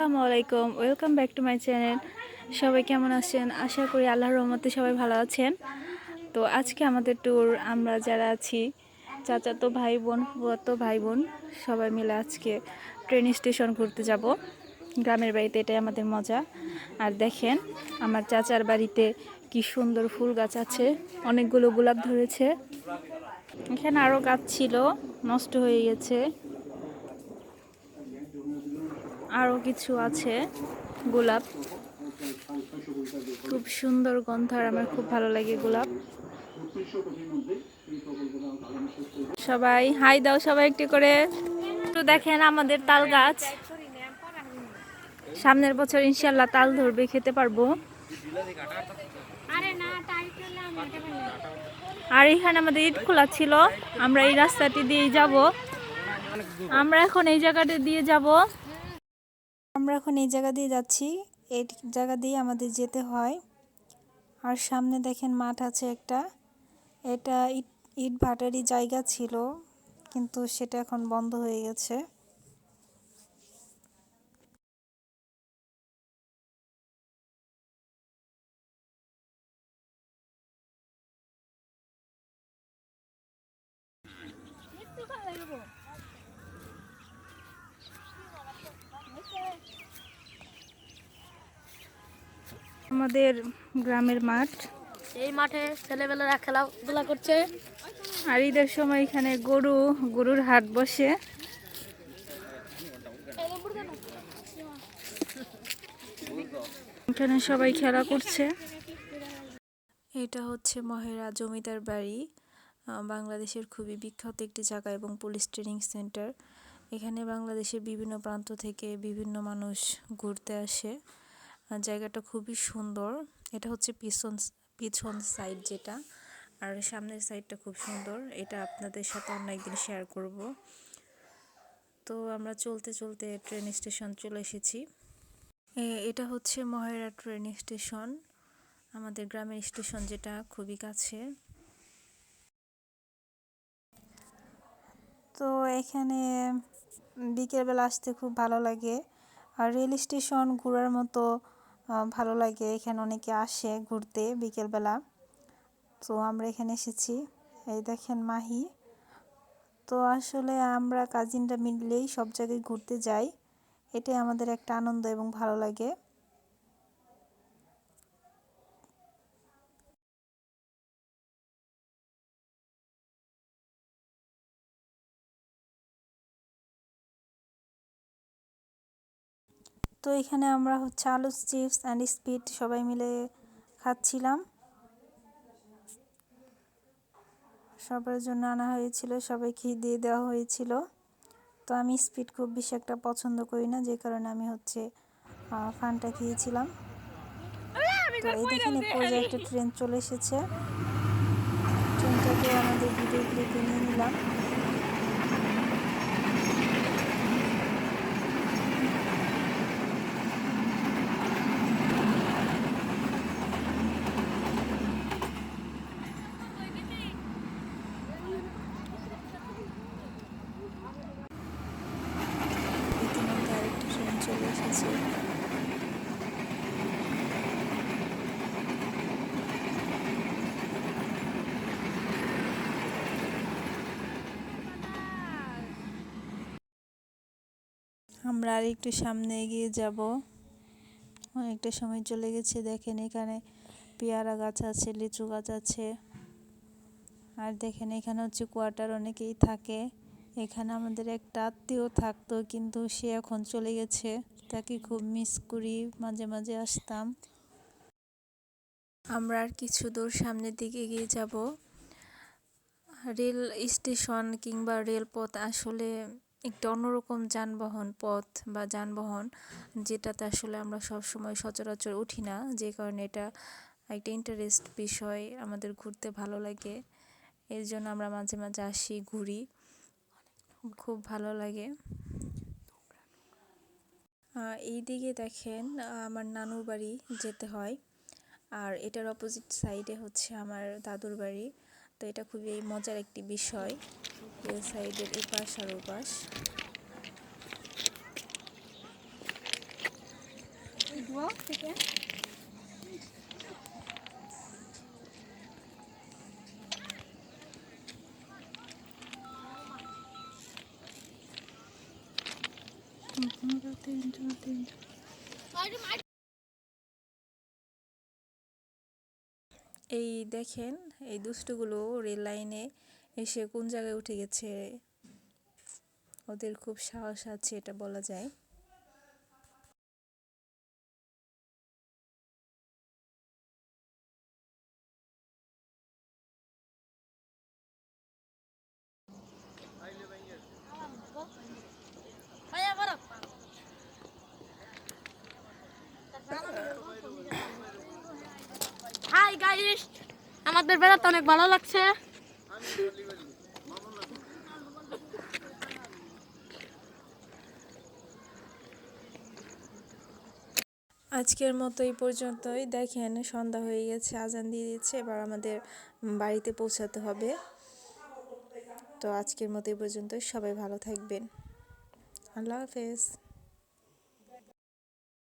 আসসালামু আলাইকুম welcome back to my channel সবাই কেমন আছেন? আশা করি আল্লাহর রহমতে সবাই ভালো আছেন। তো আজকে আমাদের ট্যুর আমরা যারা আছি, চাচাতো ভাই বোন ফুয়াতো ভাই বোন সবাই মিলে আজকে ট্রেন স্টেশন ঘুরতে যাব। গ্রামের বাড়িতে এটাই আমাদের মজা। আর দেখেন, আমার চাচার বাড়িতে কি সুন্দর ফুল গাছ আছে। অনেকগুলো গোলাপ ধরেছে। এখানে আরও গাছ ছিল, নষ্ট হয়ে গেছে। আরও কিছু আছে। গোলাপ। খুব সুন্দর গন্ধ আর আমার খুব ভালো লাগে গোলাপ। সবাই, হাই দাও সবাই একটু করে। একটু দেখেন আমাদের তাল গাছ। সামনের বছর ইনশাল্লাহ তাল ধরবে, খেতে পারব। আরে এখানে আমাদের ইট খোলা ছিল। আমরা এই রাস্তাটি দিয়ে যাব। আমরা এখন এই জায়গাটা দিয়ে যাব। আমরা এখন এই জায়গা দিয়ে যাচ্ছি। এই জায়গা দিয়ে আমাদের যেতে হয়। আর সামনে দেখেন মাঠ আছে একটা। এটা ইট ইট ভাটারি জায়গা ছিল, কিন্তু সেটা এখন বন্ধ হয়ে গেছে। আমাদের গ্রামের মাঠ। এই মাঠে ছেলেবেলারা খেলাধুলা করছে। আর ঈদের সময় এখানে গরু গরুর হাট বসে। এখানে সবাই খেলা করছে। এটা হচ্ছে মহেরা জমিদার বাড়ি বাংলাদেশের খুবই বিখ্যাত একটি জায়গা এবং পুলিশ ট্রেনিং সেন্টার। এখানে বাংলাদেশের বিভিন্ন প্রান্ত থেকে বিভিন্ন মানুষ ঘুরতে আসে। জায়গাটা খুবই সুন্দর। এটা হচ্ছে পিছন পিছন সাইড যেটা। আর সামনের সাইডটা খুব সুন্দর। এটা আপনাদের সাথে অন্য একদিন শেয়ার করব। তো আমরা চলতে চলতে ট্রেন স্টেশন চলে এসেছি। এটা হচ্ছে মহেরা ট্রেন স্টেশন আমাদের গ্রামের স্টেশন যেটা খুবই কাছে। তো এখানে বিকেলবেলা আসতে খুব ভালো লাগে। আর রেল স্টেশন ঘোরার মতো ভালো লাগে। এখানে অনেকে আসে ঘুরতে বিকেলবেলা। তো আমরা এখানে এসেছি। এই দেখেন মাহি। তো আসলে আমরা কাজিনরা মিললেই সব জায়গায় ঘুরতে যাই। এটাই আমাদের একটা আনন্দ এবং ভালো লাগে। তো এখানে আমরা হচ্ছে আলু চিপস অ্যান্ড স্পিড সবাই মিলে খাচ্ছিলাম। সবার জন্য আনা হয়েছিল সবাইকে দিয়ে দেওয়া হয়েছিল। তো আমি স্পিড খুব বেশি একটা পছন্দ করি না, যে কারণে আমি হচ্ছে ফানটা খেয়েছিলাম। তো এই দেখেন পর্যায়ে একটা ট্রেন চলে এসেছে। ট্রেনটাকে আমাদের ভিডিও ক্লিপে নিয়ে নিলাম। চলে আমরা আর একটু সামনে এগিয়ে যাব। অনেকটা সময় চলে গেছে, দেখেন এখানে পেয়ারা গাছ আছে, লিচু গাছ আছে। আর দেখেন এখানে হচ্ছে কোয়ার্টার অনেকেই থাকে। এখানে আমাদের একটা আত্মীয় থাকতো, কিন্তু সে এখন চলে গেছে। তাকে খুব মিস করি, মাঝে মাঝে আসতাম। আমরা আর কিছু দূর সামনের দিকে এগিয়ে যাব। রেল স্টেশন কিংবা রেলপথ আসলে একটি অন্যরকম যানবাহন পথ বা যানবাহন, যেটাতে আসলে আমরা সব সময় সচরাচর উঠি না, যে কারণে এটা একটা ইন্টারেস্ট বিষয়, আমাদের ঘুরতে ভালো লাগে। এর জন্য আমরা মাঝে মাঝে আসি, ঘুরি। খুব ভালো লাগে। এই দিকে দেখেন আমার নানুর বাড়ি যেতে হয়। আর এটার অপোজিট সাইডে হচ্ছে আমার দাদুর বাড়ি। তো এটা খুবই মজার একটি বিষয়। এই সাইডের এপাশ আর ওপাশ। এই দেখেন, এই দুষ্টুগুলো রেল লাইনে এসে কোন জায়গায় উঠে গেছে? ওদের খুব সাহস আছে, এটা বলা যায়। হাই আমাদের বেড়াতে অনেক ভালো লাগছে। আজকের মতো এই পর্যন্তই। দেখেন, সন্ধ্যা হয়ে গেছে, আজান দিয়ে দিচ্ছে, এবার আমাদের বাড়িতে পৌঁছাতে হবে। তো আজকের মতো এই পর্যন্তই। সবাই ভালো থাকবেন। আল্লাহ হাফেজ।